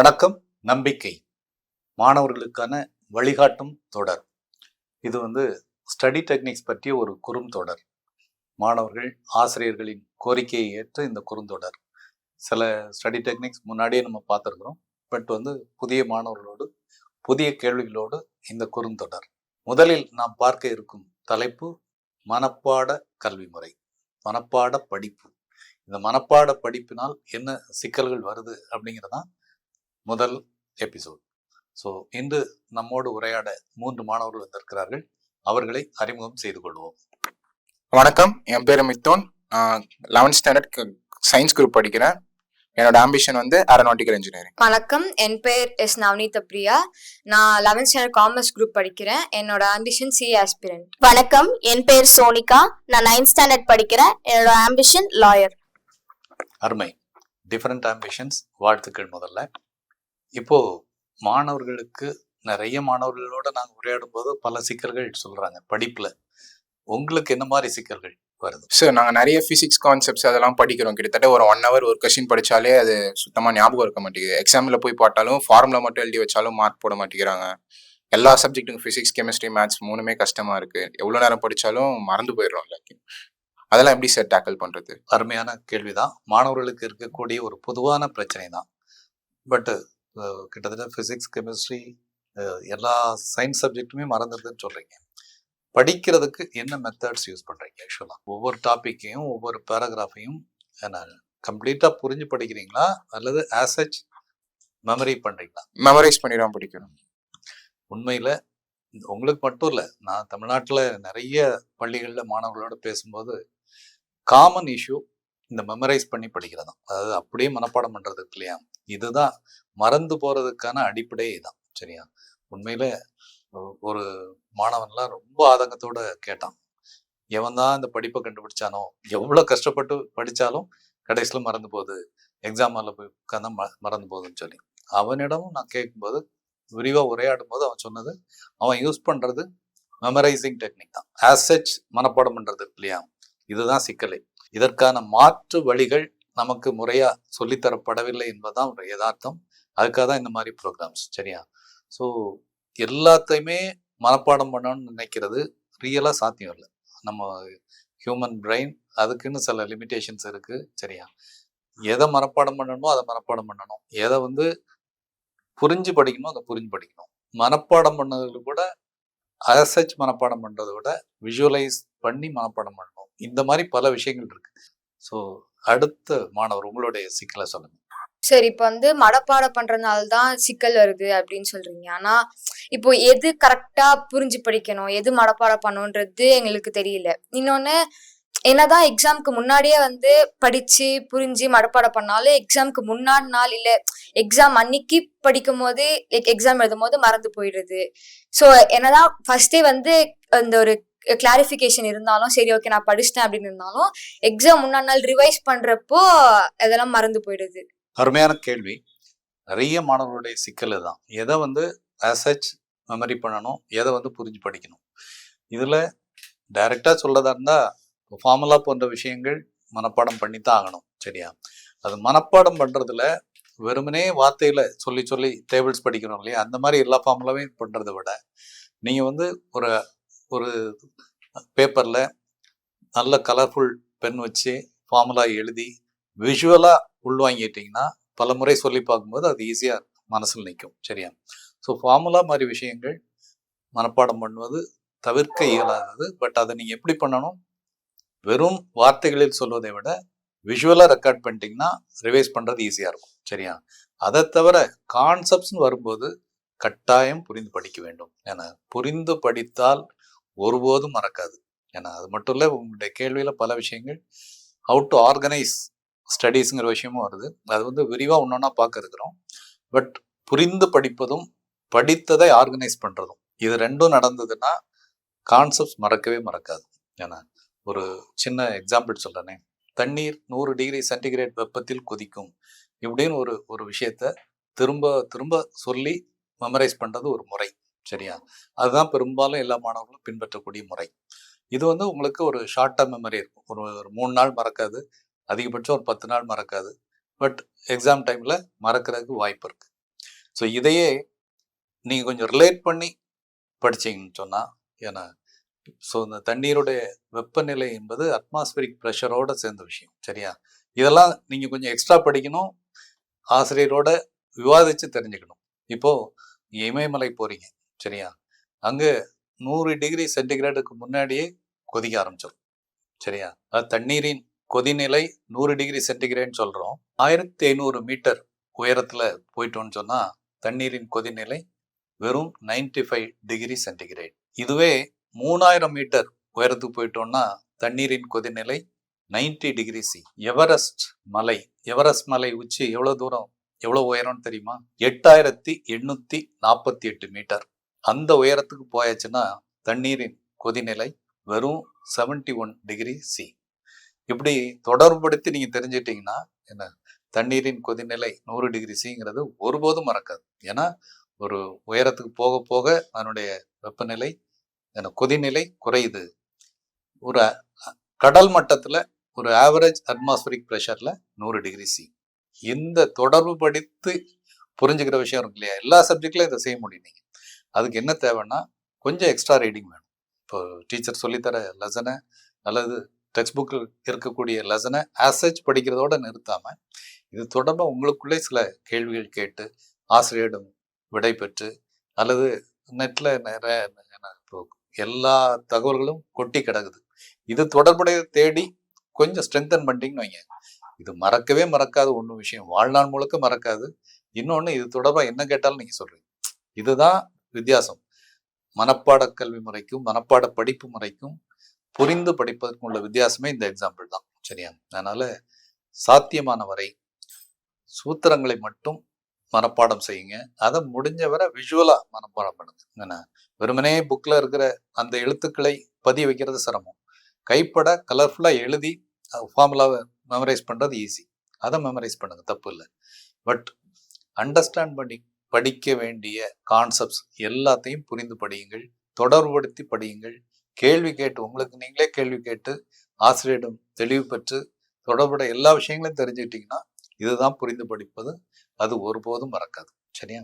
வணக்கம் நம்பிக்கை. மாணவர்களுக்கான வழிகாட்டும் தொடர். இது வந்து ஸ்டடி டெக்னிக்ஸ் பற்றிய ஒரு குறுந்தொடர் மாணவர்கள் ஆசிரியர்களின் கோரிக்கையை ஏற்று இந்த குறுந்தொடர் சில ஸ்டடி டெக்னிக்ஸ் முன்னாடியே நம்ம பார்த்துருக்குறோம். பட் வந்து புதிய மாணவர்களோடு புதிய கேள்விகளோடு இந்த குறுந்தொடர் முதலில் நாம் பார்க்க இருக்கும் தலைப்பு மனப்பாட கல்வி முறை. மனப்பாட படிப்பு. இந்த மனப்பாட படிப்பினால் என்ன சிக்கல்கள் வருது அப்படிங்கிறதான் முதல் எபிசோட். ஸோ இன்று நம்மோடு உரையாட மூன்று மாணவர்கள் வந்திருக்கிறார்கள். அவர்களை அறிமுகம் செய்து கொள்வோம். வணக்கம். என் பேர் Mithon. Eleventh standard science group படிக்கிறேன். என்னோட ஆம்பிஷன் வந்து ஏரோநாட்டிக்கல் இன்ஜினியரிங் வணக்கம். என் பேர் எஸ் நவநீத பிரியா நான் லெவன்த் ஸ்டாண்டர்ட் காமர்ஸ் குரூப் படிக்கிறேன். என்னோட ஆம்பிஷன் சி ஆஸ்பிரண்ட் வணக்கம். என் பேர் சோனிகா. நான் நைன்த் ஸ்டாண்டர்ட் படிக்கிறேன். என்னோட ஆம்பிஷன் லாயர் அருமை. டிஃப்ரெண்ட் ஆம்பிஷன்ஸ் வாழ்த்துக்கள் முதல்ல. இப்போ மாணவர்களுக்கு நிறைய மாணவர்களோட நாங்கள் உரையாடும் போது பல சிக்கல்கள் சொல்றாங்க படிப்புல. உங்களுக்கு என்ன மாதிரி சிக்கல்கள் வருது? சார் நாங்கள் நிறைய ஃபிசிக்ஸ் கான்செப்ட்ஸ் அதெல்லாம் படிக்கிறோம். கிட்டத்தட்ட ஒரு ஒன் ஹவர் ஒரு கொஸ்டின் படிச்சாலே அது சுத்தமாக ஞாபகம் இருக்க மாட்டேங்குது. எக்ஸாமில் போய் பார்த்தாலும் ஃபார்முலா மட்டும் எழுதி வச்சாலும் மார்க் போட மாட்டேங்கிறாங்க. எல்லா சப்ஜெக்ட்டுக்கும் ஃபிசிக்ஸ் கெமிஸ்ட்ரி மேத்ஸ் மூணுமே கஷ்டமா இருக்கு. எவ்வளோ நேரம் படிச்சாலும் மறந்து போயிடுறோம் எல்லாத்தையும். அதெல்லாம் எப்படி சார் டேக்கிள் பண்றது? அருமையான கேள்விதான். மாணவர்களுக்கு இருக்கக்கூடிய ஒரு பொதுவான பிரச்சனை தான் பட்டு கிட்டத்தட்ட ஃபிசிக்ஸ் கெமிஸ்ட்ரி எல்லா சயின்ஸ் சப்ஜெக்ட்டுமே மறந்துடுதுன்னு சொல்றீங்க. படிக்கிறதுக்கு என்ன மெத்தட்ஸ் யூஸ் பண்றீங்க ஆக்சுவலா ஒவ்வொரு டாப்பிக்கையும் ஒவ்வொரு பேராகிராஃபையும் என்ன கம்ப்ளீட்டா புரிஞ்சு படிக்கிறீங்களா? அல்லது ஆசச் மெமரி பண்றீங்களா? மெமரைஸ் பண்ணி தான் படிக்கணும். உண்மையில உங்களுக்கு மட்டும் இல்லை நான் தமிழ்நாட்டில் நிறைய பள்ளிகளில் மாணவர்களோட பேசும்போது காமன் இஷ்யூ இந்த மெமரைஸ் பண்ணி படிக்கிறதா அதாவது அப்படியே மனப்பாடம் பண்றது இருக்கு இல்லையா? இதுதான் மறந்து போறதுக்கான அடிப்படையே இதான் சரியா? உண்மையில ஒரு மாணவன்லாம் ரொம்ப ஆதங்கத்தோட கேட்டான். எவன் தான் இந்த படிப்பை கண்டுபிடிச்சானோ எவ்வளோ கஷ்டப்பட்டு படிச்சாலும் கடைசியில் மறந்து போகுது. எக்ஸாம் ஹாலில் போய் உட்காந்து ம மறந்து போகுதுன்னு சொல்லி. அவனிடமும் நான் கேட்கும்போது விரிவாக உரையாடும் போது அவன் சொன்னது அவன் யூஸ் பண்ணுறது மெமரைசிங் டெக்னிக் தான். ஆஸ் சச் மனப்பாடம் பண்ணுறது இல்லையா? இதுதான் சிக்கலை. இதற்கான மாற்று வழிகள் நமக்கு முறையா சொல்லித்தரப்படவில்லை என்பதுதான் ஒரு யதார்த்தம். அதுக்காக தான் இந்த மாதிரி ப்ரோக்ராம்ஸ் சரியா? ஸோ எல்லாத்தையுமே மனப்பாடம் பண்ணணும்னு நினைக்கிறது ரியலாக சாத்தியம் இல்லை. நம்ம ஹியூமன் பிரெயின் அதுக்குன்னு சில லிமிட்டேஷன்ஸ் இருக்குது சரியா? எதை மனப்பாடம் பண்ணணுமோ அதை மனப்பாடம் பண்ணணும். எதை வந்து புரிஞ்சு படிக்கணுமோ அதை புரிஞ்சு படிக்கணும். மனப்பாடம் பண்ணதில் கூட அசச் மனப்பாடம் பண்ணுறத விட விஷுவலைஸ் பண்ணி மனப்பாடம் பண்ணணும். இந்த மாதிரி பல விஷயங்கள் இருக்குது ஸோ அடுத்த மாணவர் உங்களுடைய சிக்கலை சொல்லுங்க. சரி இப்போ வந்து மடப்பாட பண்றதுனால தான் சிக்கல் வருது அப்படின்னு சொல்றீங்க. ஆனா இப்போ எது கரெக்டா புரிஞ்சு படிக்கணும்? எது மடப்பாட பண்ணணுன்றது எங்களுக்கு தெரியல. இன்னொன்னு என்னதான் எக்ஸாம்க்கு முன்னாடியே வந்து படிச்சு புரிஞ்சு மடப்பாடம் பண்ணாலும் எக்ஸாம்க்கு முன்னாடி நாள் இல்ல எக்ஸாம் அன்னைக்கு படிக்கும் போது எக்ஸாம் எழுதும் போது மறந்து போயிடுது. ஸோ என்னதான் ஃபர்ஸ்டே வந்து அந்த ஒரு கிளாரிஃபிகேஷன் இருந்தாலும் சரி ஓகே நான் படிச்சிட்டேன் அப்படின்னு இருந்தாலும் எக்ஸாம் முன்னாடி நாள் ரிவைஸ் பண்றப்போ அதெல்லாம் மறந்து போயிடுது. அருமையான கேள்வி. நிறைய மாணவர்களுடைய சிக்கல் தான் எதை வந்து அசச் மெமரி பண்ணணும் எதை வந்து புரிஞ்சு படிக்கணும். இதில் டைரக்டா சொல்றதா இருந்தா ஃபார்முலா போன்ற விஷயங்கள் மனப்பாடம் பண்ணி தான் ஆகணும் சரியா? அது மனப்பாடம் பண்ணுறதுல வெறுமனே வார்த்தையில் சொல்லி சொல்லி டேபிள்ஸ் படிக்கணும் இல்லையா? அந்த மாதிரி எல்லா ஃபார்முலாவையும் பண்ணுறதை விட நீங்கள் வந்து ஒரு ஒரு பேப்பரில் நல்ல கலர்ஃபுல் பென் வச்சு ஃபார்முலா எழுதி விஷுவலாக உள்வாங்கிட்டீங்கன்னா பல முறை சொல்லி பார்க்கும்போது அது ஈஸியாக மனசில் நிற்கும் சரியா? ஸோ ஃபார்முலா மாதிரி விஷயங்கள் மனப்பாடம் பண்ணுவது தவிர்க்க இயலாதது. பட் அதை நீங்கள் எப்படி பண்ணணும்? வெறும் வார்த்தைகளில் சொல்வதை விட விஷுவலாக ரெக்கார்ட் பண்ணிட்டீங்கன்னா ரிவைஸ் பண்ணுறது ஈஸியாக இருக்கும். சரியா? அதை தவிர கான்செப்ட்ஸ்னு வரும்போது கட்டாயம் புரிந்து படிக்க வேண்டும். ஏன்னா புரிந்து படித்தால் ஒருபோதும் மறக்காது. ஏன்னா அது மட்டும் இல்லை உங்களுடைய கேள்வியில் பல விஷயங்கள் ஹவு டு ஆர்கனைஸ் ஸ்டடீஸுங்கிற விஷயமும் வருது. அது வந்து விரிவாக ஒன்றா பார்க்க இருக்கிறோம். பட் புரிந்து படிப்பதும் படித்ததை ஆர்கனைஸ் பண்ணுறதும் இது ரெண்டும் நடந்ததுன்னா கான்செப்ட்ஸ் மறக்கவே மறக்காது. ஏன்னா ஒரு சின்ன எக்ஸாம்பிள் சொல்கிறேனே தண்ணீர் நூறு டிகிரி சென்டிகிரேட் வெப்பத்தில் கொதிக்கும் இப்படின்னு ஒரு ஒரு விஷயத்த திரும்ப திரும்ப சொல்லி மெமரைஸ் பண்ணுறது ஒரு முறை. சரியா? அதுதான் பெரும்பாலும் எல்லா மாணவர்களும் பின்பற்றக்கூடிய முறை. இது வந்து உங்களுக்கு ஒரு ஷார்ட் டேர்ம் மெமரி இருக்கும். ஒரு ஒரு மூணு நாள் மறக்காது. அதிகபட்சம் ஒரு பத்து நாள் மறக்காது. பட் எக்ஸாம் டைமில் மறக்கிறதுக்கு வாய்ப்பு இருக்குது ஸோ இதையே நீங்கள் கொஞ்சம் ரிலேட் பண்ணி படிச்சீங்கன்னு சொன்னால் ஏன்னா ஸோ இந்த தண்ணீருடைய வெப்பநிலை என்பது அட்மாஸ்பியரிக் ப்ரெஷரோட சேர்ந்த விஷயம். சரியா? இதெல்லாம் நீங்கள் கொஞ்சம் எக்ஸ்ட்ரா படிக்கணும். ஆசிரியரோட விவாதித்து தெரிஞ்சுக்கணும். இப்போது இமயமலை போகிறீங்க சரியா? அங்கே நூறு டிகிரி சென்டிகிரேடுக்கு முன்னாடியே கொதிக்க ஆரம்பிச்சிடும் சரியா? தண்ணீரின் கொதிநிலை நூறு டிகிரி சென்டிகிரேட்னு சொல்கிறோம் ஆயிரத்தி ஐநூறு மீட்டர் உயரத்தில் போயிட்டோம்னு சொன்னால் தண்ணீரின் கொதிநிலை வெறும் 95 ஃபைவ் டிகிரி சென்டிகிரேட். இதுவே மூணாயிரம் மீட்டர் உயரத்துக்கு போயிட்டோம்னா தண்ணீரின் கொதிநிலை 90 டிகிரி சி எவரெஸ்ட் மலை எவரெஸ்ட் மலை உச்சி எவ்வளோ தூரம் எவ்வளோ உயரம்னு தெரியுமா? எட்டாயிரத்தி எண்ணூற்றி நாற்பத்தி எட்டு மீட்டர். அந்த உயரத்துக்கு போயாச்சுன்னா தண்ணீரின் கொதிநிலை வெறும் 71 ஒன் டிகிரி சி இப்படி தொடர்புபடுத்தி நீங்கள் தெரிஞ்சிட்டிங்கன்னா என்ன? தண்ணீரின் கொதிநிலை நூறு டிகிரி சிங்கிறது ஒருபோதும் மறக்காது. ஏன்னா ஒரு உயரத்துக்கு போக போக அதனுடைய வெப்பநிலை என்ன கொதிநிலை குறையுது. ஒரு கடல் மட்டத்தில் ஒரு ஆவரேஜ் அட்மாஸ்பரிக் ப்ரெஷரில் நூறு டிகிரி சி இந்த தொடர்பு படித்து புரிஞ்சுக்கிற விஷயம் இருக்கு இல்லையா? எல்லா சப்ஜெக்ட்லையும் இதை செய்ய முடியும் நீங்கள் அதுக்கு என்ன தேவைன்னா கொஞ்சம் எக்ஸ்ட்ரா ரீடிங் வேணும். இப்போ டீச்சர் சொல்லித்தர லெசனை அல்லது டெக்ஸ்ட் புக்கில் இருக்கக்கூடிய லெசனை ஆசேஜ் படிக்கிறதோட நிறுத்தாமல் இது தொடர்பாக உங்களுக்குள்ளே சில கேள்விகள் கேட்டு ஆசிரியரிடம் விடை பெற்று அல்லது நெட்டில் நிறைய இப்போ எல்லா தகவல்களும் கொட்டி கிடக்குது. இது தொடர்புடைய தேடி கொஞ்சம் ஸ்ட்ரென்தன் பண்ணிட்டீங்கன்னு வைங்க. இது மறக்கவே மறக்காத ஒன்று விஷயம். வாழ்நாள் முழுக்க மறக்காது. இன்னொன்று இது தொடர்பாக என்ன கேட்டாலும் நீங்கள் சொல்கிறீங்க இதுதான் வித்தியாசம். மனப்பாட கல்வி முறைக்கும் மனப்பாட படிப்பு முறைக்கும் புரிந்து படிப்பதற்கும் உள்ள வித்தியாசமே இந்த எக்ஸாம்பிள் தான். சரியா? அதனால சாத்தியமான வரை சூத்திரங்களை மட்டும் மனப்பாடம் செய்யுங்க. அதை முடிஞ்ச வரை விஷுவலாக மனப்பாடம் பண்ணுங்க. என்ன வெறுமனே புக்கில் இருக்கிற அந்த எழுத்துக்களை பதிய வைக்கிறது சிரமம். கைப்பட கலர்ஃபுல்லாக எழுதி ஃபார்முலாவை மெமரைஸ் பண்ணுறது ஈஸி அதை மெமரைஸ் பண்ணுங்க. தப்பு இல்லை. பட் அண்டர்ஸ்டாண்ட் பண்ணி படிக்க வேண்டிய கான்செப்ட்ஸ் எல்லாத்தையும் புரிந்து படியுங்கள் தொடர்புபடுத்தி படியுங்கள். கேள்வி கேட்டு உங்களுக்கு நீங்களே கேள்வி கேட்டு ஆசிரியரிடம் தெளிவு பெற்று தொடர்புடைய எல்லா விஷயங்களையும் தெரிஞ்சுக்கிட்டீங்கன்னா இதுதான் புரிந்து படிப்பது. அது ஒருபோதும் மறக்காது. சரியா?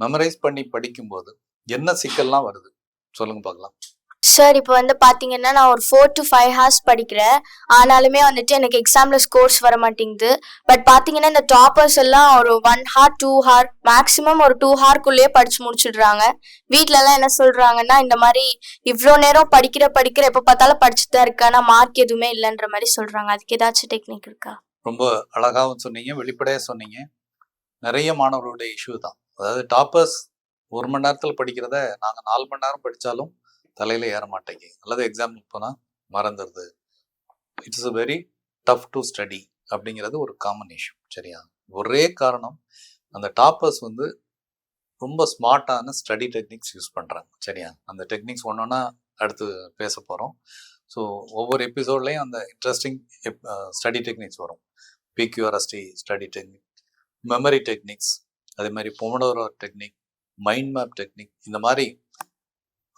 மெமரைஸ் பண்ணி படிக்கும்போது என்ன சிக்கல்லாம் வருது? சொல்லுங்க பார்க்கலாம். சார் இப்போ வந்து பார்த்தீங்கன்னா நான் ஒரு ஃபோர் டு ஃபைவ் ஹார்ஸ் படிக்கிறேன். ஆனாலுமே வந்துட்டு எனக்கு எக்ஸாமில் ஸ்கோர்ஸ் வர மாட்டேங்குது பட் பார்த்தீங்கன்னா இந்த டாப்பர்ஸ் எல்லாம் ஒரு one hour two hour maximum ஒரு டூ ஹார்க்குள்ளேயே படிச்சு முடிச்சிடுறாங்க. வீட்டிலலாம் என்ன சொல்கிறாங்கன்னா இந்த மாதிரி இவ்வளோ நேரம் படிக்கிற படிக்கிற எப்போ பார்த்தாலும் படிச்சுட்டு தான் இருக்கு ஆனால் மார்க் எதுவுமே இல்லைன்ற மாதிரி சொல்கிறாங்க அதுக்கு ஏதாச்சும் டெக்னிக் இருக்கா? ரொம்ப அழகாகவும் சொன்னீங்க. வெளிப்படையாக சொன்னீங்க. நிறைய மாணவர்களுடைய இஷ்யூ தான். அதாவது டாப்பர்ஸ் ஒரு மணி நேரத்தில் படிக்கிறத நாங்கள் நாலு மணி நேரம் படித்தாலும் தலையில் ஏற மாட்டேங்க. அல்லது எக்ஸாம்பிள் போனால் மறந்துடுது it's a very tough to study அப்படிங்கிறது ஒரு காமன் இஷ்யூ சரியா? ஒரே காரணம் அந்த டாப்பர்ஸ் வந்து ரொம்ப ஸ்மார்ட்டான ஸ்டடி டெக்னிக்ஸ் யூஸ் பண்ணுறாங்க சரியா? அந்த டெக்னிக்ஸ் ஒன்றுன்னா அடுத்து பேச போகிறோம் ஸோ ஒவ்வொரு எபிசோட்லேயும் அந்த இன்ட்ரெஸ்டிங் ஸ்டடி டெக்னிக்ஸ் வரும். PQRST study technique memory techniques அதே மாதிரி Pomodoro technique mind map technique இந்த மாதிரி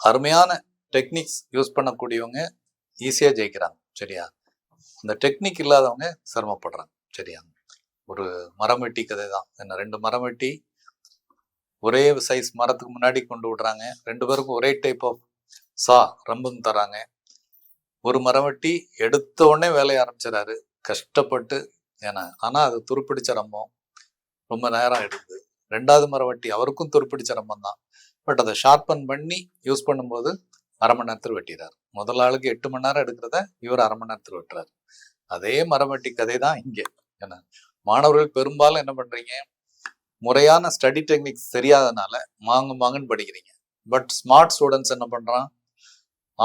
அருமையான டெக்னிக்ஸ் யூஸ் பண்ணக்கூடியவங்க ஈஸியாக ஜெயிக்கிறாங்க. சரியா? அந்த டெக்னிக் இல்லாதவங்க சிரமப்படுறாங்க. சரியா? ஒரு மரம் வெட்டி கதை தான். என்ன ரெண்டு மரம் வெட்டி ஒரே சைஸ் மரத்துக்கு முன்னாடி கொண்டு விடுறாங்க. ரெண்டு பேருக்கும் ஒரே டைப் ஆஃப் சா ரம்பம் தராங்க. ஒரு மரம் வெட்டி எடுத்த உடனே வேலையை ஆரம்பிச்சிடாரு கஷ்டப்பட்டு ஏன்னா ஆனால் அது துருப்பிடிச்ச ரம்பம். ரொம்ப நேரம் எடுக்குது ரெண்டாவது மரவட்டி அவருக்கும் துருப்பிடிச்ச ரம்பம் தான். பட் அதை ஷார்பன் பண்ணி யூஸ் பண்ணும்போது அரை மணி நேரத்தில் வெட்டிடுறாரு முதல் ஆளுக்கு எட்டு மணி நேரம் எடுக்கிறத இவர் அரை மணி நேரத்தில் வெட்டுறாரு. அதே மரவட்டி கதை தான் இங்கே. என்ன மாணவர்கள் பெரும்பாலும் என்ன பண்றீங்க? முறையான ஸ்டடி டெக்னிக்ஸ் தெரியாதனால மாங்கு மாங்குன்னு படிக்கிறீங்க. பட் ஸ்மார்ட் ஸ்டூடெண்ட்ஸ் என்ன பண்றான்?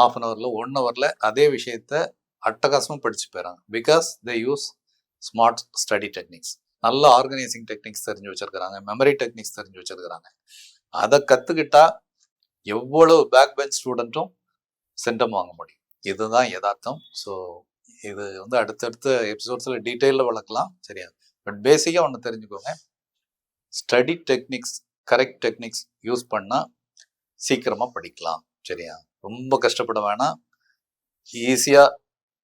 ஆஃப் அன் ஹவர்ல ஒன் ஹவர்ல அதே விஷயத்த அட்டகாசமும் படிச்சு போயிறாங்க. Because they use smart study techniques நல்ல ஆர்கனைசிங் டெக்னிக்ஸ் தெரிஞ்சு வச்சிருக்கிறாங்க. மெமரி டெக்னிக்ஸ் தெரிஞ்சு வச்சிருக்கிறாங்க. அதை கத்துக்கிட்டா எவ்வளவு பேக் பெஞ்ச் ஸ்டூடெண்ட்டும் சென்டம் வாங்க முடியும். இதுதான் யதார்த்தம். ஸோ இது வந்து அடுத்தடுத்த எபிசோட்ஸில் டீட்டெயிலில் வளர்க்கலாம். சரியா? பட் பேசிக்காக ஒன்று தெரிஞ்சுக்கோங்க. Study techniques correct techniques use பண்ணால் சீக்கிரமாக படிக்கலாம். சரியா? ரொம்ப கஷ்டப்பட வேணாம். ஈஸியாக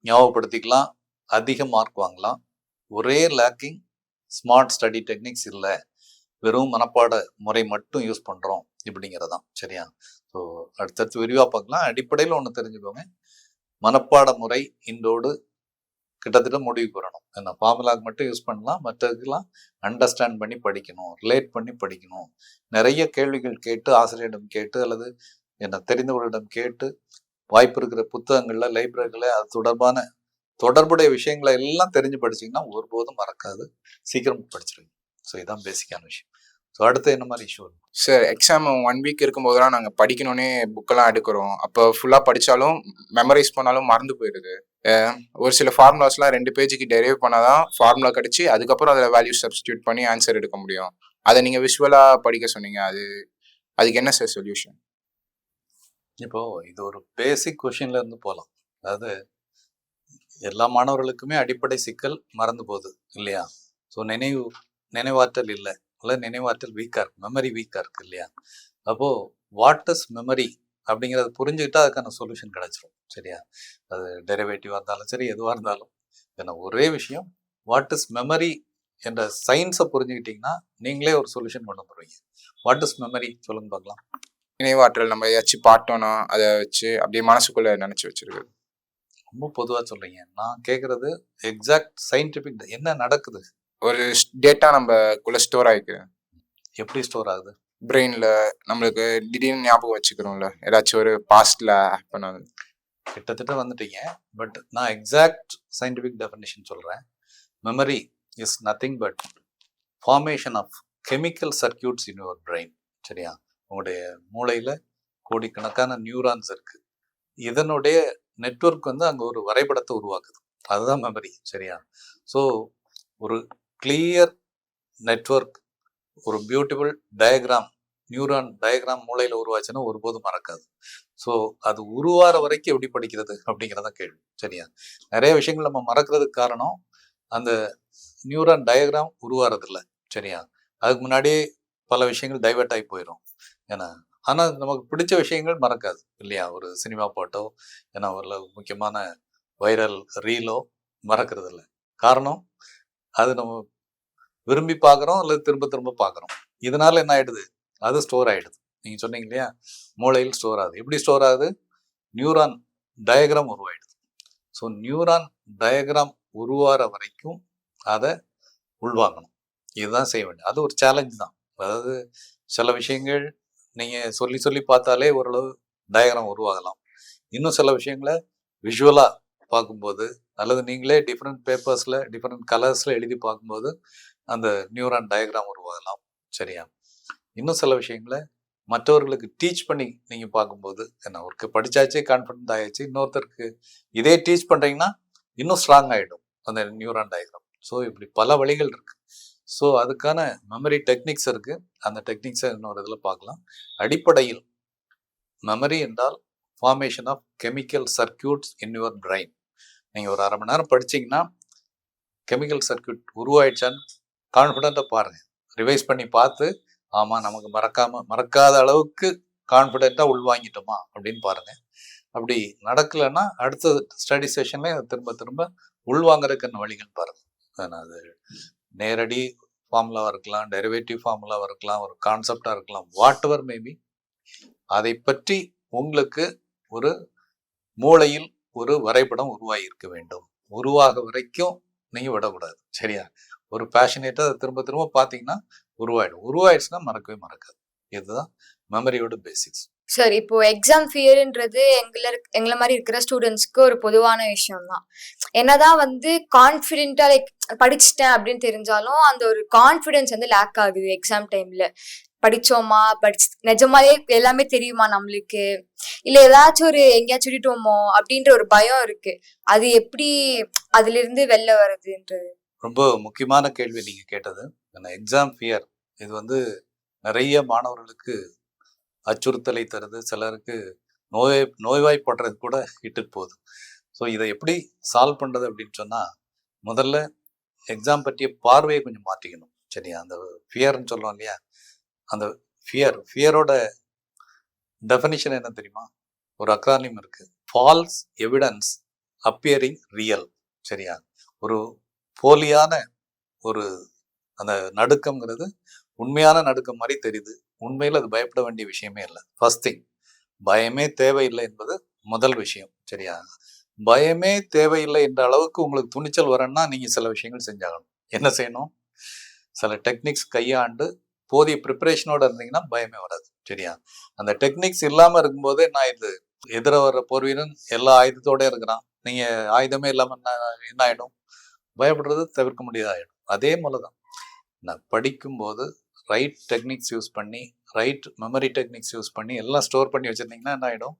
ஞாபகப்படுத்திக்கலாம். அதிக மார்க் வாங்கலாம். ஒரே லேக்கிங் ஸ்மார்ட் ஸ்டடி டெக்னிக்ஸ் இல்லை. வெறும் மனப்பாட முறை மட்டும் யூஸ் பண்ணுறோம் இப்படிங்கிறதான் சரியா? ஸோ அடுத்தடுத்து விரிவாக பார்க்கலாம். அடிப்படையில் ஒன்று தெரிஞ்சுக்கோங்க. மனப்பாட முறை இன்றோடு கிட்டத்தட்ட முடிவுக்கு வரணும் என்ன ஃபார்முலாக்கு மட்டும் யூஸ் பண்ணலாம். மற்றதுக்கெல்லாம் அண்டர்ஸ்டாண்ட் பண்ணி படிக்கணும். ரிலேட் பண்ணி படிக்கணும். நிறைய கேள்விகள் கேட்டு ஆசிரியரிடம் கேட்டு அல்லது என்ன தெரிந்தவர்களிடம் கேட்டு வாய்ப்பு இருக்கிற புத்தகங்களில் லைப்ரரிகளில் அது தொடர்பான தொடர்புடைய விஷயங்களை எல்லாம் தெரிஞ்சு படிச்சீங்கன்னா ஒருபோதும் மறக்காது. சீக்கிரம் படிச்சிருங்க ஸோ இதுதான் பேசிக்கான விஷயம். ஸோ அடுத்து என்ன மாதிரி issue sir exam one week இருக்கும்போதெல்லாம் நாங்கள் படிக்கணும்னே புக்கெல்லாம் எடுக்கிறோம். அப்போ ஃபுல்லாக படித்தாலும் மெமரைஸ் பண்ணாலும் மறந்து போயிடுது ஒரு சில ஃபார்முலாஸ்லாம் ரெண்டு பேஜுக்கு டெரைவ் பண்ணாதான் ஃபார்முலா கிடச்சி அதுக்கப்புறம் அதில் வேல்யூ சப்ஸ்டியூட் பண்ணி ஆன்சர் எடுக்க முடியும். அதை நீங்கள் விஷுவலாக படிக்க சொன்னீங்க. அது அதுக்கு என்ன சார் சொல்யூஷன் இப்போ இது ஒரு பேசிக் கொஷின்ல இருந்து போகலாம் அதாவது எல்லா மாணவர்களுக்குமே அடிப்படை சிக்கல் மறந்து போகுது இல்லையா? ஸோ நினைவு நினைவாற்றல் இல்லை. இல்லை நினைவாற்றல் வீக்காக இருக்கு மெமரி வீக்காக இருக்கு இல்லையா? அப்போ வாட் இஸ் மெமரி அப்படிங்கிறத புரிஞ்சுக்கிட்டா அதுக்கான சொல்யூஷன் கிடைச்சிரும். சரியா? அது டெரிவேட்டிவாக இருந்தாலும் சரி எதுவாக இருந்தாலும். ஏன்னா ஒரே விஷயம் வாட் இஸ் மெமரி என்ற சயின்ஸை புரிஞ்சுக்கிட்டீங்கன்னா நீங்களே ஒரு சொல்யூஷன் கொண்டு வந்துருவீங்க. வாட் இஸ் மெமரி சொல்லுங்க பார்க்கலாம். நினைவாற்றல் நம்ம ஏதாச்சும் பார்த்தோன்னா அதை வச்சு அப்படியே மனசுக்குள்ளே நினச்சி வச்சிருக்குது ரொம்ப பொதுவாக சொல்றீங்க. நான் கேட்குறது எக்ஸாக்ட் சயின்டிஃபிக் என்ன நடக்குது? ஒரு டேட்டா நம்மக்குள்ளே ஸ்டோர் ஆகிக்கு எப்படி ஸ்டோர் ஆகுது? பிரெயினில் நம்மளுக்கு திடீர்னு ஞாபகம் வச்சுக்கிறோம்ல. ஏதாச்சும் ஒரு பாஸ்டில் ஹேப்பன் ஆகுது கிட்டத்தட்ட வந்துட்டீங்க. பட் நான் எக்ஸாக்ட் சயின்டிஃபிக் டெஃபினேஷன் சொல்கிறேன் memory is nothing but formation of chemical circuits in your brain சரியா? உங்களுடைய மூளையில் கோடிக்கணக்கான நியூரான்ஸ் இருக்கு. இதனுடைய நெட்வொர்க் வந்து அங்கே ஒரு வரைபடத்தை உருவாக்குது. அதுதான் மெமரி சரியா? ஸோ ஒரு கிளியர் நெட்வொர்க் ஒரு பியூட்டிஃபுல் டயக்ராம் நியூரான் டயக்ராம் மூளையில் உருவாச்சுன்னா ஒருபோதும் மறக்காது. ஸோ அது உருவார வரைக்கும் எப்படி படிக்கிறது அப்படிங்கிறத கேள்வி சரியா? நிறைய விஷயங்கள் நம்ம மறக்கிறதுக்கு காரணம் அந்த நியூரான் டயக்ராம் உருவாறதில்ல சரியா? அதுக்கு முன்னாடியே பல விஷயங்கள் டைவெர்ட் ஆகி போயிடும் ஏன்னா? ஆனால் நமக்கு பிடிச்ச விஷயங்கள் மறக்காது இல்லையா? ஒரு சினிமா பாட்டோ ஏன்னா ஒரு முக்கியமான வைரல் ரீலோ மறக்கிறது இல்லை காரணம்? அது நம்ம விரும்பி பார்க்குறோம் அல்லது திரும்ப திரும்ப பார்க்குறோம் இதனால என்ன ஆயிடுது? அது ஸ்டோர் ஆயிடுது. நீங்க சொன்னீங்க இல்லையா? மூளையில் ஸ்டோர் ஆகுது. எப்படி ஸ்டோர் ஆகுது? நியூரான் டயக்ராம் உருவாயிடுது. ஸோ நியூரான் டயக்ராம் உருவாகிற வரைக்கும் அதை உள்வாங்கணும். இதுதான் செய்ய வேண்டியது. அது ஒரு சேலஞ்சு தான். அதாவது சில விஷயங்கள் நீங்கள் சொல்லி சொல்லி பார்த்தாலே ஓரளவு டயக்ராம் உருவாகலாம். இன்னும் சில விஷயங்களை விஷுவலாக பார்க்கும்போது அல்லது நீங்களே டிஃப்ரெண்ட் பேப்பர்ஸில் டிஃப்ரெண்ட் கலர்ஸில் எழுதி பார்க்கும்போது அந்த நியூரான் டயக்ராம் உருவாகலாம். சரியா? இன்னும் சில விஷயங்களை மற்றவர்களுக்கு டீச் பண்ணி நீங்கள் பார்க்கும்போது என்ன ஒருக்கு படித்தாச்சு கான்ஃபிடென்ட் ஆயாச்சு இன்னொருத்தருக்கு இதே டீச் பண்ணுறீங்கன்னா இன்னும் ஸ்ட்ராங் ஆகிடும் அந்த நியூரான் டயக்ராம் ஸோ இப்படி பல வழிகள் இருக்குது ஸோ அதுக்கான மெமரி டெக்னிக்ஸ் இருக்குது அந்த டெக்னிக்ஸை இன்னொரு இதில் பார்க்கலாம். அடிப்படையில் மெமரி என்றால் formation of chemical circuits in your brain நீங்கள் ஒரு அரை மணி நேரம் படிச்சீங்கன்னா கெமிக்கல் சர்க்கியூட் உருவாயிடுச்சான்னு கான்ஃபிடென்ட்டாக பாருங்கள் ரிவைஸ் பண்ணி பார்த்து ஆமாம் நமக்கு மறக்காம மறக்காத அளவுக்கு கான்ஃபிடென்ட்டாக உள்வாங்கிட்டோமா அப்படின்னு பாருங்கள் அப்படி நடக்கலைன்னா அடுத்த ஸ்டடி செஷன்லேயே அதை திரும்ப திரும்ப உள்வாங்கறதுக்கான வழிகள் பாருங்கள் ஆனா அது நேரடி ஃபார்முலாவாக இருக்கலாம் டெரிவேட்டிவ் ஃபார்முலாவாக இருக்கலாம் ஒரு கான்செப்டாக இருக்கலாம் வாட் எவர் மேபி அதை பற்றி உங்களுக்கு ஒரு மூளையில் ஒரு வரைபடம் உருவாகி இருக்க வேண்டும். உருவாக வரைக்கும் நீங்கள் விடக்கூடாது. சரியா? ஒரு பேஷனேட்டாக அதை திரும்ப திரும்ப பார்த்தீங்கன்னா உருவாயிடும். உருவாயிடுச்சுன்னா மறக்கவே மறக்காது. இதுதான் மெமரியோட பேசிக்ஸ் சார் இப்போ எக்ஸாம் ஃபியர்ன்றது எங்களை எங்களை மாதிரி இருக்கிற ஸ்டூடெண்ட்ஸ்க்கு ஒரு பொதுவான விஷயம் தான் என்னதான் வந்து கான்ஃபிடென்ட்டா லைக் படிச்சிட்டேன் அப்படின்னு தெரிஞ்சாலும் அந்த ஒரு கான்ஃபிடென்ஸ் வந்து லேக் ஆகுது எக்ஸாம் டைம்ல படிச்சோமா? படிச்சு நிஜமாலே எல்லாமே தெரியுமா நம்மளுக்கு? இல்ல ஏதாச்சும் ஒரு எங்கேயாச்சும் சொல்லிட்டோமோ அப்படின்ற ஒரு பயம் இருக்கு. அது எப்படி அதுல இருந்து வெளில வருதுன்றது ரொம்ப முக்கியமான கேள்வி நீங்க கேட்டது. எக்ஸாம் ஃபியர் இது வந்து நிறைய மாணவர்களுக்கு அச்சுறுத்தலை தருது. சிலருக்கு நோய் நோய்வாய்ப்படுறது கூட இட்டுட்டு போகுது. ஸோ இதை எப்படி சால்வ் பண்ணுறது அப்படின்னு சொன்னால் முதல்ல எக்ஸாம் பற்றிய பார்வையை கொஞ்சம் மாற்றிக்கணும். சரியா? அந்த ஃபியர்னு சொல்லுவோம் இல்லையா? அந்த ஃபியர் ஃபியரோட டெஃபனிஷன் என்ன தெரியுமா? ஒரு அக்ரானிம் இருக்கு. ஃபால்ஸ் எவிடன்ஸ் அப்பியரிங் ரியல் சரியா? ஒரு போலியான ஒரு அந்த நடுக்கம்ங்கிறது உண்மையான நடுக்கம் மாதிரி தெரியுது. உண்மையில் அது பயப்பட வேண்டிய விஷயமே இல்லை. ஃபர்ஸ்ட் திங் பயமே தேவையில்லை என்பது முதல் விஷயம். சரியா? பயமே தேவையில்லை என்ற அளவுக்கு உங்களுக்கு துணிச்சல் வரணும்னா நீங்கள் சில விஷயங்கள் செஞ்சாகணும். என்ன செய்யணும்? சில டெக்னிக்ஸ் கையாண்டு போதிய ப்ரிப்பரேஷனோட இருந்தீங்கன்னா பயமே வராது. சரியா? அந்த டெக்னிக்ஸ் இல்லாமல் இருக்கும்போதே நான் இது எதிர வர்ற போர் வீரன் எல்லா ஆயுதத்தோட இருக்கிறான். நீங்க ஆயுதமே இல்லாம என்ன என்ன ஆயிடும்? பயப்படுறது தவிர்க்க முடியாதாயிடும். அதே போலதான். நான் படிக்கும்போது ரைட் டெக்னிக்ஸ் யூஸ் பண்ணி ரைட் மெமரி டெக்னிக்ஸ் யூஸ் பண்ணி எல்லாம் ஸ்டோர் பண்ணி வச்சிருந்தீங்கன்னா என்ன ஆகிடும்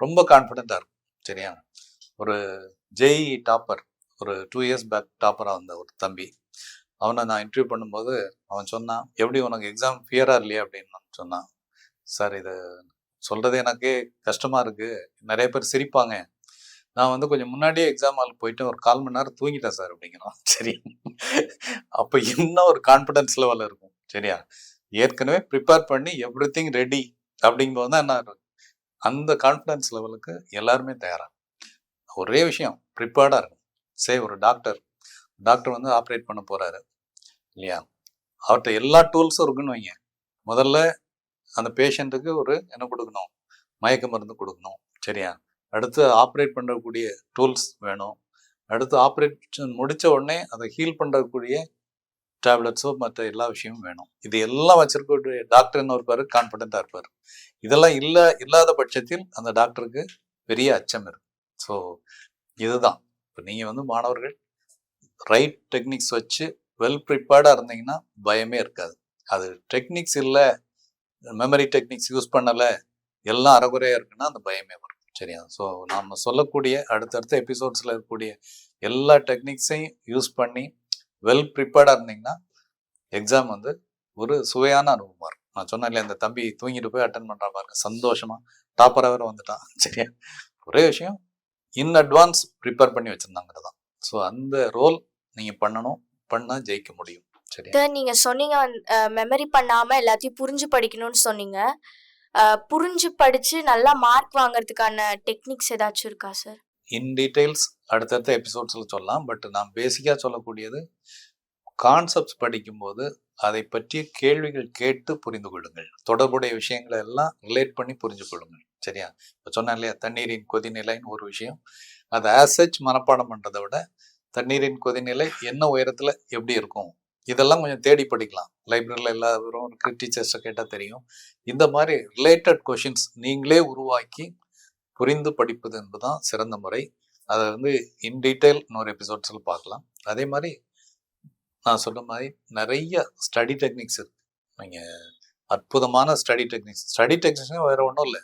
ரொம்ப கான்ஃபிடென்ட்டாக இருக்கும். சரியா? ஒரு ஜெய் டாப்பர் ஒரு டூ இயர்ஸ் பேக் டாப்பராக வந்த ஒரு தம்பி. அவனை நான் இன்டர்வியூ பண்ணும்போது அவன் சொன்னான் எப்படி உனக்கு எக்ஸாம் ஃபியராக இல்லையா? அப்படின்னு நான் சொன்னான். சார் இது சொல்கிறது எனக்கே கஷ்டமாக இருக்குது நிறைய பேர் சிரிப்பாங்க. நான் வந்து கொஞ்சம் முன்னாடியே எக்ஸாம் ஹால் போயிட்டு ஒரு கால் மணி நேரம் தூங்கிட்டேன் சார் அப்படிங்கிறான். சரி. அப்போ இன்னும் ஒரு கான்ஃபிடன்ஸ் லெவல் இருக்கும். சரியா? ஏற்கனவே ப்ரிப்பேர் பண்ணி எவ்ரி திங் ரெடி அப்படிங்கும்போது தான் என்ன இருக்கும்? அந்த கான்ஃபிடன்ஸ் லெவலுக்கு எல்லாருமே தயாராக ஒரே விஷயம் ப்ரிப்பேர்டாக இருக்கும் சே ஒரு டாக்டர் டாக்டர் வந்து ஆப்ரேட் பண்ண போகிறாரு இல்லையா? அவர்கிட்ட எல்லா டூல்ஸும் இருக்குன்னு வைங்க. முதல்ல அந்த பேஷண்ட்டுக்கு ஒரு என்ன கொடுக்கணும்? மயக்க மருந்து கொடுக்கணும். சரியா? அடுத்து ஆப்ரேட் பண்ணக்கூடிய டூல்ஸ் வேணும். அடுத்து ஆப்ரேஷன் முடித்த உடனே அதை ஹீல் பண்ணக்கூடிய டேப்லெட்ஸோ மற்ற எல்லா விஷயமும் வேணும். இது எல்லாம் வச்சிருக்கக்கூடிய டாக்டர் என்ன இருப்பார் கான்ஃபிடென்ட்டாக இருப்பார். இதெல்லாம் இல்லை இல்லாத பட்சத்தில் அந்த டாக்டருக்கு பெரிய அச்சம் இருக்கு. ஸோ இதுதான். இப்போ நீங்கள் வந்து மாணவர்கள் ரைட் டெக்னிக்ஸ் வச்சு வெல் ப்ரிப்பேர்டாக இருந்தீங்கன்னா பயமே இருக்காது. அது டெக்னிக்ஸ் இல்லை மெமரி டெக்னிக்ஸ் யூஸ் பண்ணலை எல்லாம் அறகுறையாக இருக்குன்னா அந்த பயமே வரும். சரியா? ஸோ நாம் சொல்லக்கூடிய அடுத்தடுத்த எபிசோட்ஸில் இருக்கக்கூடிய எல்லா டெக்னிக்ஸையும் யூஸ் பண்ணி வெல் ப்ரிப்பேர்டாக இருந்தீங்கன்னா எக்ஸாம் வந்து ஒரு சுவையான அனுபவமாக இருக்கும். நான் சொன்னேன் இல்லையா அந்த தம்பி தூங்கிட்டு போய் அட்டன் பண்ணுற பாருங்க சந்தோஷமாக டாப்பராக வேறு வந்துட்டான் சரியா? ஒரே விஷயம் இன் அட்வான்ஸ் ப்ரிப்பேர் பண்ணி வச்சுருந்தாங்கிறது தான் ஸோ அந்த ரோல் நீங்கள் பண்ணணும். பண்ணால் ஜெயிக்க முடியும். சார் நீங்க சொன்னீங்க மெமரி பண்ணாம எல்லாத்தையும் புரிஞ்சு படிக்கணும்னு சொன்னீங்க. புரிஞ்சு படிச்சு நல்லா மார்க் வாங்குறதுக்கான டெக்னிக்ஸ் ஏதாச்சும் இருக்கா சார் இன் டீடைல்ஸ் அடுத்தடுத்த எபிசோட்ஸில் சொல்லலாம். பட் நான் பேசிக்காக சொல்லக்கூடியது கான்செப்ட்ஸ் படிக்கும்போது அதை பற்றிய கேள்விகள் கேட்டு புரிந்து கொள்ளுங்கள். தொடர்புடைய விஷயங்களை எல்லாம் ரிலேட் பண்ணி புரிஞ்சு கொள்ளுங்கள். சரியா? இப்போ சொன்னேன் இல்லையா தண்ணீரின் கொதிநிலைன்னு ஒரு விஷயம். அதை ஆசச் மனப்பாடம் பண்ணுறதை விட தண்ணீரின் கொதிநிலை என்ன உயரத்தில் எப்படி இருக்கும்? இதெல்லாம் கொஞ்சம் தேடி படிக்கலாம். லைப்ரரியில் எல்லாரும் இருக்கு டீச்சர்ஸை கேட்டால் தெரியும். இந்த மாதிரி ரிலேட்டட் கொஷின்ஸ் நீங்களே உருவாக்கி புரிந்து படிப்பது என்பதுதான் சிறந்த முறை. அதை வந்து இன் டீட்டெயில் இன்னொரு எபிசோட்ஸில் பார்க்கலாம். அதே மாதிரி நான் சொன்ன மாதிரி நிறைய ஸ்டடி டெக்னிக்ஸ் இருக்கு. நீங்கள் அற்புதமான ஸ்டடி டெக்னிக்ஸ் ஸ்டடி டெக்னிக்ஸ் வேறு ஒன்றும் இல்லை.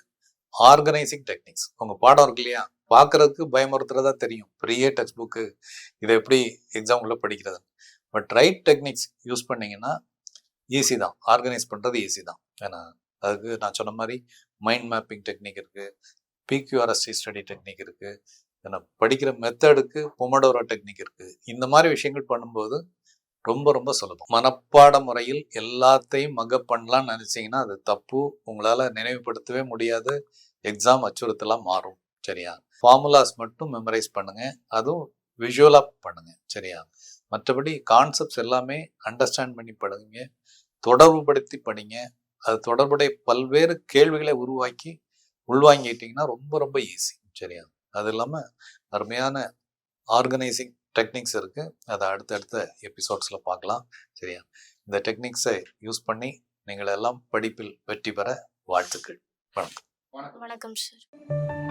ஆர்கனைசிங் டெக்னிக்ஸ் உங்கள் பாடம் இருக்கு இல்லையா? பார்க்கறதுக்கு பயமுறுத்துறதா தெரியும். பெரிய டெக்ஸ்ட் புக்கு இதை எப்படி எக்ஸாம்குள்ளே படிக்கிறது? பட் ரைட் டெக்னிக்ஸ் யூஸ் பண்ணீங்கன்னா ஈஸி தான். ஆர்கனைஸ் பண்ணுறது ஈஸி தான். ஏன்னா அதுக்கு நான் சொன்ன மாதிரி மைண்ட் மேப்பிங் டெக்னிக் இருக்குது பிக்யூஆர்எஸ்டி ஸ்டடி டெக்னிக் இருக்குது ஏன்னா படிக்கிற மெத்தடுக்கு பொமடோரா டெக்னிக் இருக்குது இந்த மாதிரி விஷயங்கள் பண்ணும்போது ரொம்ப ரொம்ப சுலபம். மனப்பாட முறையில் எல்லாத்தையும் மக பண்ணலாம்னு நினச்சிங்கன்னா அது தப்பு. உங்களால் நினைவுபடுத்தவே முடியாது. எக்ஸாம் அச்சுறுத்தலாம் மாறும். சரியா? ஃபார்முலாஸ் மட்டும் மெமரைஸ் பண்ணுங்க. அதுவும் விஷுவலா பண்ணுங்க. சரியா? மற்றபடி கான்செப்ட்ஸ் எல்லாமே அண்டர்ஸ்டாண்ட் பண்ணி படிங்க. தொடர்புபடுத்தி படிங்க. அது தொடர்புடைய பல்வேறு கேள்விகளை உருவாக்கி உள்வாங்கிட்டீங்கன்னா ரொம்ப ரொம்ப ஈஸி சரியா? அது இல்லாம அருமையான ஆர்கனைசிங் டெக்னிக்ஸ் இருக்கு. அதை அடுத்தடுத்த எபிசோட்ஸ்ல பார்க்கலாம். சரியா? இந்த டெக்னிக்ஸை யூஸ் பண்ணி நீங்கள் எல்லாம் படிப்பில் வெற்றி பெற வாழ்த்துக்கள். வணக்கம். வணக்கம். சார்